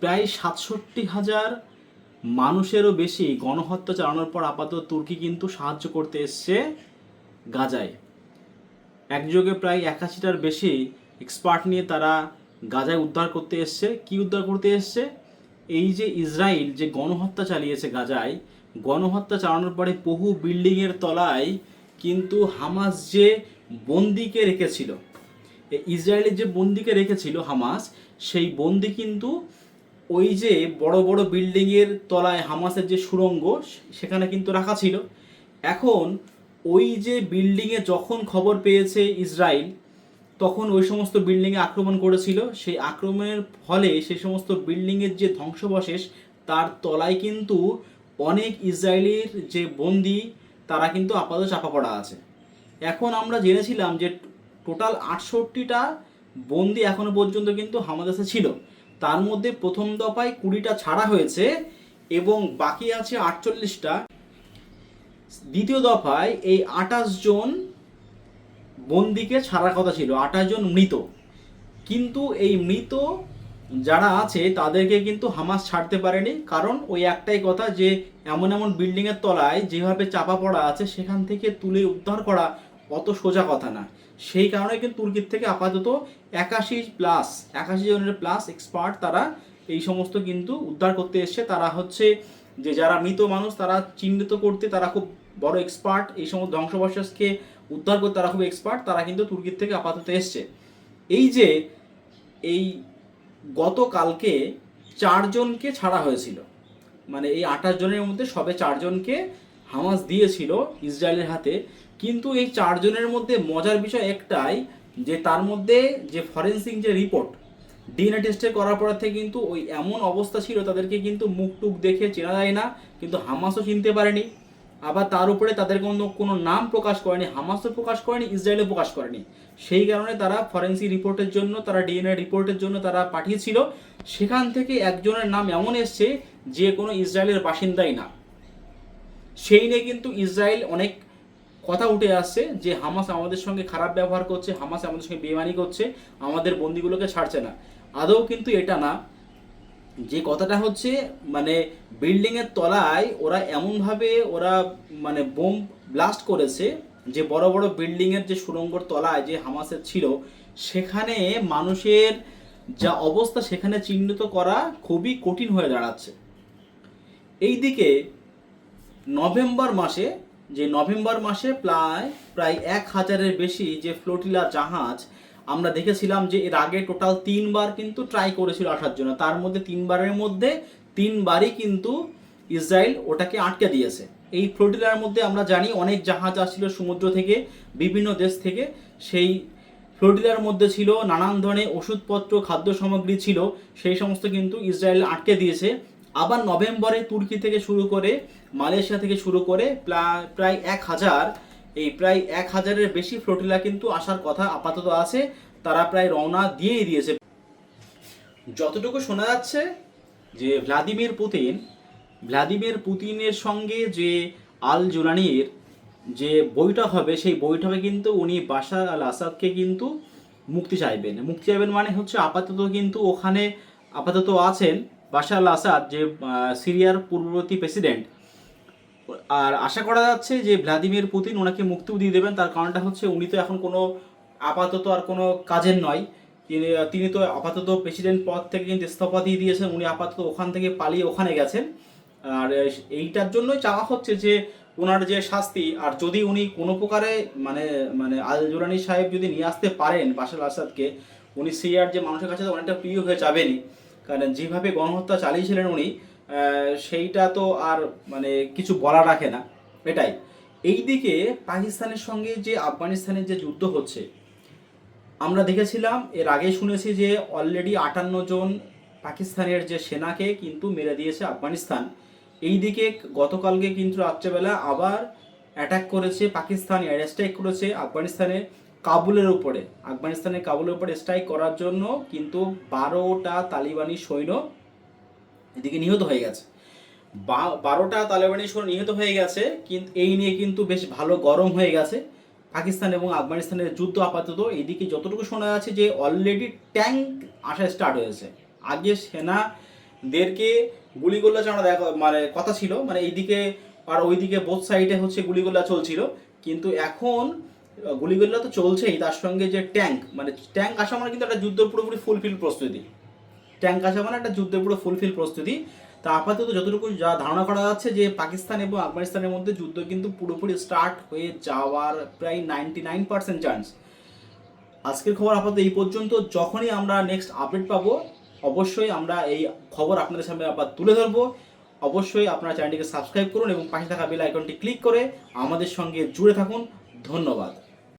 প্রায় সাতষট্টি হাজার মানুষেরও বেশি গণহত্যা চালানোর পর আপাতত তুর্কি কিন্তু সাহায্য করতে এসছে গাজায়। একযোগে প্রায় একাশিটার বেশি এক্সপার্ট নিয়ে তারা গাজায় উদ্ধার করতে এসছে। কি উদ্ধার করতে এসছে? এই যে ইসরায়েল যে গণহত্যা চালিয়েছে গাজায়, গণহত্যা চালানোর পরে বহু বিল্ডিংয়ের তলায় কিন্তু হামাস যে বন্দিকে রেখেছিল ইসরায়েলের যে বন্দিকে রেখেছিল হামাস, সেই বন্দি কিন্তু ওই যে বড় বড় বিল্ডিংয়ের তলায় হামাসের যে সুড়ঙ্গ, সেখানে কিন্তু রাখা ছিল। এখন ওই যে বিল্ডিংয়ে যখন খবর পেয়েছে ইসরায়েল, তখন ওই সমস্ত বিল্ডিংয়ে আক্রমণ করেছিল। সেই আক্রমণের ফলে সেই সমস্ত বিল্ডিংয়ের যে ধ্বংসবশেষ, তার তলায় কিন্তু অনেক ইসরায়েলির যে বন্দি, তারা কিন্তু আপাতত চাপা পড়া আছে। এখন আমরা জেনেছিলাম যে টোটাল আটষট্টিটা বন্দি এখনও পর্যন্ত কিন্তু হামাদাসে ছিল। তার মধ্যে প্রথম দফায় কুড়িটা ছাড়া হয়েছে এবং বাকি আছে আটচল্লিশটা। দ্বিতীয় দফায় এই আঠাশ জন বন্দিকে ছাড়ার কথা ছিল, আঠাশ জন মৃত। কিন্তু এই মৃত যারা আছে, তাদেরকে কিন্তু হামাস ছাড়তে পারেনি, কারণ ওই একটাই কথা যে, এমন এমন বিল্ডিংয়ের তলায় যেভাবে চাপা পড়া আছে, সেখান থেকে তুলে উদ্ধার করা অত সোজা কথা না। সেই কারণে কিন্তু তুর্কির থেকে আপাতত একাশি প্লাস একাশি জনের প্লাস এক্সপার্ট তারা এই সমস্ত কিন্তু উদ্ধার করতে এসছে। তারা হচ্ছে যে যারা মৃত মানুষ, তারা চিহ্নিত করতে তারা খুব বড় এক্সপার্ট এই সমস্ত ধ্বংসবশেষকে উদ্ধার করতে তারা খুব এক্সপার্ট তারা কিন্তু তুর্কির থেকে আপাতত এসছে। এই যে এই গতকালকে চারজনকে ছাড়া হয়েছিল। মানে এই আঠাশ জনের মধ্যে সবে চারজনকে হামাস দিয়েছিল ইসরায়েলের হাতে। কিন্তু এই চারজনের মধ্যে মজার বিষয় একটাই যে তার মধ্যে যে ফরেন্সিক যে রিপোর্ট ডিএনএ টেস্টে করার পর থেকে কিন্তু ওই এমন অবস্থা ছিল তাদেরকে কিন্তু মুখ টুক দেখে চেনা যায় না, কিন্তু হামাসও চিনতে পারেনি। আবার তার উপরে তাদের কোনো কোনো নাম প্রকাশ করেনি, হামাসও প্রকাশ করেনি, ইসরায়েলও প্রকাশ করেনি। সেই কারণে তারা ফরেন্সিক রিপোর্টের জন্য, তারা ডিএনএ রিপোর্টের জন্য তারা পাঠিয়েছিল। সেখান থেকে একজনের নাম এমন এসছে যে কোনো ইসরায়েলের বাসিন্দাই না। সেই নিয়ে কিন্তু ইসরায়েল অনেক কথা উঠে আসছে যে হামাস আমাদের সঙ্গে খারাপ ব্যবহার করছে, হামাস আমাদের সঙ্গে বেমানি করছে, আমাদের বন্দিগুলোকে ছাড়ছে না। আদৌ কিন্তু এটা না। যে কথাটা হচ্ছে মানে বিল্ডিংয়ের তলায় ওরা এমনভাবে ওরা মানে বোম ব্লাস্ট করেছে যে বড় বড় বিল্ডিংয়ের যে সুড়ঙ্গর তলায় যে হামাসের ছিল, সেখানে মানুষের যা অবস্থা সেখানে চিহ্নিত করা খুবই কঠিন হয়ে দাঁড়াচ্ছে। এইদিকে নভেম্বর মাসে যে নভেম্বর মাসে প্রায় প্রায় এক হাজারের বেশি যে ফ্লোটিলা জাহাজ, আমরা দেখেছিলাম যে এর আগে টোটাল তিনবার কিন্তু ট্রাই করেছিল আসার জন্য। তার মধ্যে তিনবারের মধ্যে তিনবারই কিন্তু ইসরায়েল ওটাকে আটকে দিয়েছে। এই ফ্লোটিলার মধ্যে আমরা জানি অনেক জাহাজ আসছিল সমুদ্র থেকে, বিভিন্ন দেশ থেকে। সেই ফ্লোটিলার মধ্যে ছিল নানান ধরনের ওষুধপত্র খাদ্য সামগ্রী ছিল। সেই সমস্ত কিন্তু ইসরায়েল আটকে দিয়েছে। আবার নভেম্বরে তুর্কি থেকে শুরু করে মালয়েশিয়া থেকে শুরু করে প্রা- প্রায় এক হাজার, এই প্রায় এক হাজারের বেশি ফ্লোটিলা কিন্তু আসার কথা আপাতত আছে। তারা প্রায় রওনা দিয়েই দিয়েছে। যতটুকু শোনা যাচ্ছে যে ভ্লাদিমির পুতিন, ভ্লাদিমির পুতিনের সঙ্গে যে আল জুলানির যে বৈঠক হবে, সেই বৈঠকে কিন্তু উনি বাশার আল আসাদকে কিন্তু মুক্তি চাইবেন। মুক্তি চাইবেন মানে হচ্ছে আপাতত কিন্তু ওখানে আপাতত আছেন। বাশার আল আসাদ যে সিরিয়ার পূর্ববর্তী প্রেসিডেন্ট, আর আশা করা যাচ্ছে যে ভ্লাদিমির পুতিন ওনাকে মুক্তিও দিয়ে দেবেন। তার কারণটা হচ্ছে উনি তো এখন কোনো আপাতত আর কোনো কাজের নয়। তিনি তিনি তো আপাতত প্রেসিডেন্ট পদ থেকে কিন্তু ইস্তফা দিয়ে দিয়েছেন। উনি আপাতত ওখান থেকে পালিয়ে ওখানে গেছেন। আর এইটার জন্যই চাওয়া হচ্ছে যে ওনার যে শাস্তি, আর যদি উনি কোনো প্রকারে মানে মানে আল জোরানি সাহেব যদি নিয়ে আসতে পারেন বাশার আসাদকে উনি সিরিয়ার যে মানুষের কাছে অনেকটা প্রিয় হয়ে যাবেনই। কারণ যেভাবে গণহত্যা চালিয়েছিলেন উনি সেইটা তো আর মানে কিছু বলা রাখে না। এটাই। এইদিকে পাকিস্তানের সঙ্গে যে আফগানিস্তানের যে যুদ্ধ হচ্ছে, আমরা দেখেছিলাম, এর আগে শুনেছি যে অলরেডি আটান্ন জন পাকিস্তানের যে সেনাকে কিন্তু মেরে দিয়েছে আফগানিস্তান। এইদিকে গতকালকে কিন্তু রাত্রেবেলা আবার অ্যাটাক করেছে পাকিস্তান এয়ার স্ট্রাইক করেছে আফগানিস্তানে। কাবুলের উপরে, আফগানিস্তানের কাবুলের উপরে স্ট্রাইক করার জন্য কিন্তু বারোটা তালিবানি সৈন্য এদিকে নিহত হয়ে গেছে। বারোটা তালেবানি সৈন্য নিহত হয়ে গেছে কিন্তু এই নিয়ে কিন্তু বেশ ভালো গরম হয়ে গেছে। পাকিস্তান এবং আফগানিস্তানের যুদ্ধ আপাতত এইদিকে যতটুকু শোনা যাচ্ছে যে অলরেডি ট্যাঙ্ক আসা স্টার্ট হয়েছে। আগে সেনা দেরকে গুলিগোল্লা চালানো দেখা মানে কথা ছিল মানে এইদিকে আর ওইদিকে বোথ সাইডে হচ্ছে গুলিগোল্লা চলছিল। কিন্তু এখন গুলিগোল্লা তো চলছেই, তার সঙ্গে যে ট্যাঙ্ক মানে ট্যাঙ্ক আসা মানে কিন্তু একটা যুদ্ধ পুরোপুরি ফুলফিল প্রস্তুতি। ট্যাঙ্ক আসা মানে একটা যুদ্ধের পুরো ফুলফিল প্রস্তুতি। তা আপাতত যতটুকু যা ধারণা করা যাচ্ছে যে পাকিস্তান এবং আফগানিস্তানের মধ্যে যুদ্ধ কিন্তু পুরোপুরি স্টার্ট হয়ে যাওয়ার প্রায় নাইনটি নাইন পার্সেন্ট চান্স আজকের খবর আপাতত এই পর্যন্ত। যখনই আমরা নেক্সট আপডেট পাবো, অবশ্যই আমরা এই খবর আপনাদের সামনে আবার তুলে ধরবো। অবশ্যই আপনারা চ্যানেলটিকে সাবস্ক্রাইব করুন এবং পাশে থাকা বেল আইকনটি ক্লিক করে আমাদের সঙ্গে জুড়ে থাকুন। ধন্যবাদ।